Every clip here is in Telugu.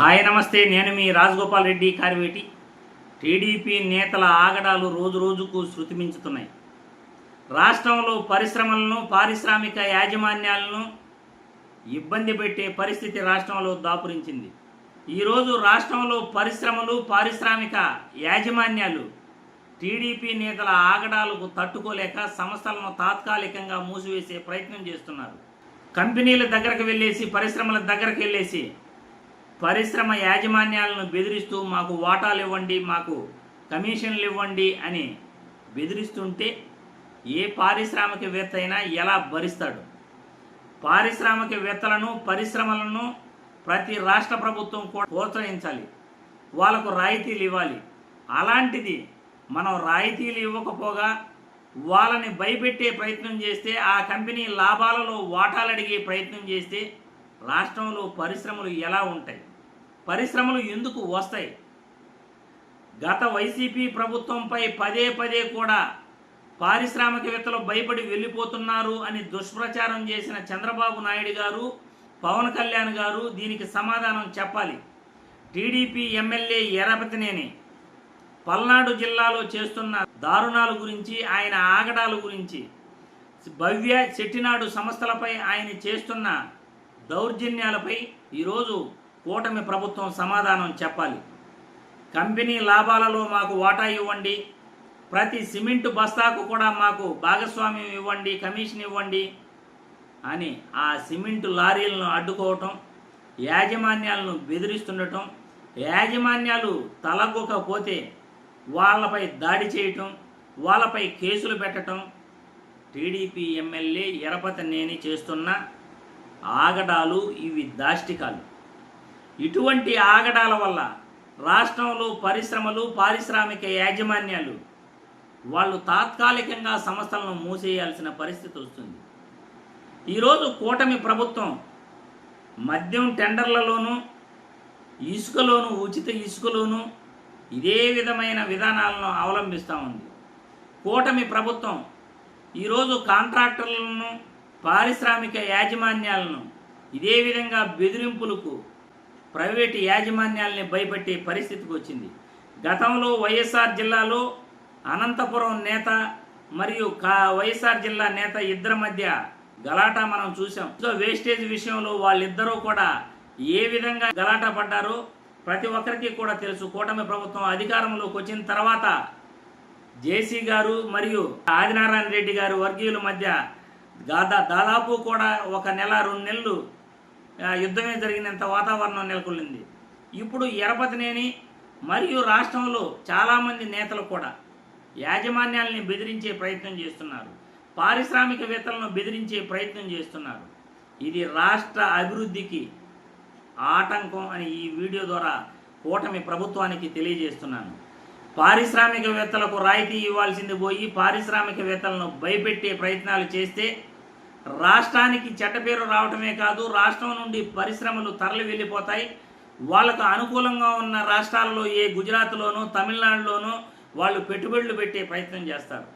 హాయ్ నమస్తే. నేను మీ రాజగోపాల్ రెడ్డి కార్వేటి టీడీపీ నేతల ఆగడాలు రోజు రోజుకు శృతిమించుతున్నాయి. రాష్ట్రంలో పరిశ్రమలను పారిశ్రామిక యాజమాన్యాలను ఇబ్బంది పెట్టే పరిస్థితి రాష్ట్రంలో దాపురించింది. ఈరోజు రాష్ట్రంలో పరిశ్రమలు పారిశ్రామిక యాజమాన్యాలు టీడీపీ నేతల ఆగడాలకు తట్టుకోలేక సంస్థలను తాత్కాలికంగా మూసివేసే ప్రయత్నం చేస్తున్నారు. కంపెనీల దగ్గరకు వెళ్ళేసి పరిశ్రమల దగ్గరకు వెళ్ళేసి పరిశ్రమ యాజమాన్యాలను బెదిరిస్తూ మాకు వాటాలు ఇవ్వండి మాకు కమిషన్లు ఇవ్వండి అని బెదిరిస్తుంటే ఏ పారిశ్రామికవేత్త అయినా ఎలా భరిస్తాడు? పారిశ్రామికవేత్తలను పరిశ్రమలను ప్రతి రాష్ట్ర ప్రభుత్వం కూడా ప్రోత్సహించాలి. వాళ్ళకు రాయితీలు ఇవ్వాలి. అలాంటిది మనం రాయితీలు ఇవ్వకపోగా వాళ్ళని భయపెట్టే ప్రయత్నం చేస్తే ఆ కంపెనీ లాభాలలో వాటాలు అడిగే ప్రయత్నం చేస్తే రాష్ట్రంలో పరిశ్రమలు ఎలా ఉంటాయి? పరిశ్రమలు ఎందుకు వస్తాయి? గత వైసీపీ ప్రభుత్వంపై పదే పదే కూడా పారిశ్రామికవేత్తలు భయపడి వెళ్ళిపోతున్నారు అని దుష్ప్రచారం చేసిన చంద్రబాబు నాయుడు గారు పవన్ కళ్యాణ్ గారు దీనికి సమాధానం చెప్పాలి. టీడీపీ ఎమ్మెల్యే ఎరపతినేని పల్నాడు జిల్లాలో చేస్తున్న దారుణాల గురించి ఆయన ఆగడాల గురించి భవ్య చెట్టినాడు సంస్థలపై ఆయన చేస్తున్న దౌర్జన్యాలపై ఈరోజు కూటమి ప్రభుత్వం సమాధానం చెప్పాలి. కంపెనీ లాభాలలో మాకు వాటా ఇవ్వండి. ప్రతి సిమెంటు బస్తాకు కూడా మాకు భాగస్వామ్యం ఇవ్వండి కమిషన్ ఇవ్వండి అని ఆ సిమెంట్ లారీలను అడ్డుకోవటం యాజమాన్యాలను బెదిరిస్తుండటం యాజమాన్యాలు తలగొకపోతే వాళ్ళపై దాడి చేయటం వాళ్ళపై కేసులు పెట్టడం టీడీపీ ఎమ్మెల్యే ఎరపతనేని చేస్తున్న ఆగడాలు ఇవి దాష్టికాలు. ఇటువంటి ఆగడాల వల్ల రాష్ట్రంలో పరిశ్రమలు పారిశ్రామిక యాజమాన్యాలు వాళ్ళు తాత్కాలికంగా సంస్థలను మూసేయాల్సిన పరిస్థితి వస్తుంది. ఈరోజు కూటమి ప్రభుత్వం మద్యం టెండర్లలోనూ ఇసుకలోను ఉచిత ఇసుకలోను ఇదే విధమైన విధానాలను అవలంబిస్తూ ఉంది. కూటమి ప్రభుత్వం ఈరోజు కాంట్రాక్టర్లను పారిశ్రామిక యాజమాన్యాలను ఇదే విధంగా బెదిరింపులకు ప్రైవేటు యాజమాన్యాల్ని భయపెట్టే పరిస్థితికి వచ్చింది. గతంలో వైఎస్ఆర్ జిల్లాలో అనంతపురం నేత మరియు కా వైఎస్ఆర్ జిల్లా నేత ఇద్దరి మధ్య గలాటా మనం చూసాం సో వేస్టేజ్ విషయంలో వాళ్ళిద్దరూ కూడా ఏ విధంగా గలాటా పడ్డారో ప్రతి ఒక్కరికి కూడా తెలుసు. కూటమి ప్రభుత్వం అధికారంలోకి వచ్చిన తర్వాత జేసీ గారు మరియు ఆదినారాయణ రెడ్డి గారు వర్గీయుల మధ్య దాదా దాదాపు కూడా ఒక నెల రెండు నెలలు యుద్ధమే జరిగినంత వాతావరణం నెలకొల్లింది. ఇప్పుడు ఎరపతినేని మరియు రాష్ట్రంలో చాలామంది నేతలు కూడా యాజమాన్యాల్ని బెదిరించే ప్రయత్నం చేస్తున్నారు. పారిశ్రామికవేత్తలను బెదిరించే ప్రయత్నం చేస్తున్నారు. ఇది రాష్ట్ర అభివృద్ధికి ఆటంకం అని ఈ వీడియో ద్వారా కూటమి ప్రభుత్వానికి తెలియజేస్తున్నాను. పారిశ్రామికవేత్తలకు రాయితీ ఇవ్వాల్సింది పోయి పారిశ్రామికవేత్తలను భయపెట్టే ప్రయత్నాలు చేస్తే రాష్ట్రానికి చెడ్డ పేరు రావటమే కాదు రాష్ట్రం నుండి పరిశ్రమలు తరలి వెళ్ళిపోతాయి. వాళ్ళకు అనుకూలంగా ఉన్న రాష్ట్రాల్లో ఏ గుజరాత్లోనో తమిళనాడులోనో వాళ్ళు పెట్టుబడులు పెట్టే ప్రయత్నం చేస్తారు.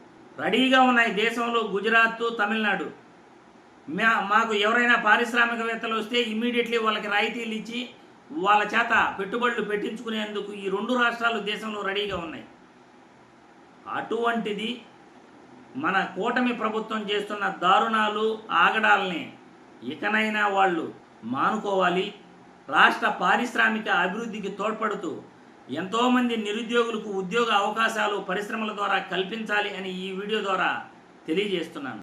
రెడీగా ఉన్నాయి దేశంలో గుజరాత్ తమిళనాడు. మా మాకు ఎవరైనా పారిశ్రామికవేత్తలు వస్తే ఇమీడియట్లీ వాళ్ళకి రాయితీలు ఇచ్చి వాళ్ళ చేత పెట్టుబడులు పెట్టించుకునేందుకు ఈ రెండు రాష్ట్రాలు దేశంలో రెడీగా ఉన్నాయి. అటువంటిది మన కూటమి ప్రభుత్వం చేస్తున్న దారుణాలు ఆగడాలని ఇకనైనా వాళ్ళు మానుకోవాలి. రాష్ట్ర పారిశ్రామిక అభివృద్ధికి తోడ్పడుతూ ఎంతోమంది నిరుద్యోగులకు ఉద్యోగ అవకాశాలు పరిశ్రమల ద్వారా కల్పించాలి అని ఈ వీడియో ద్వారా తెలియజేస్తున్నాను.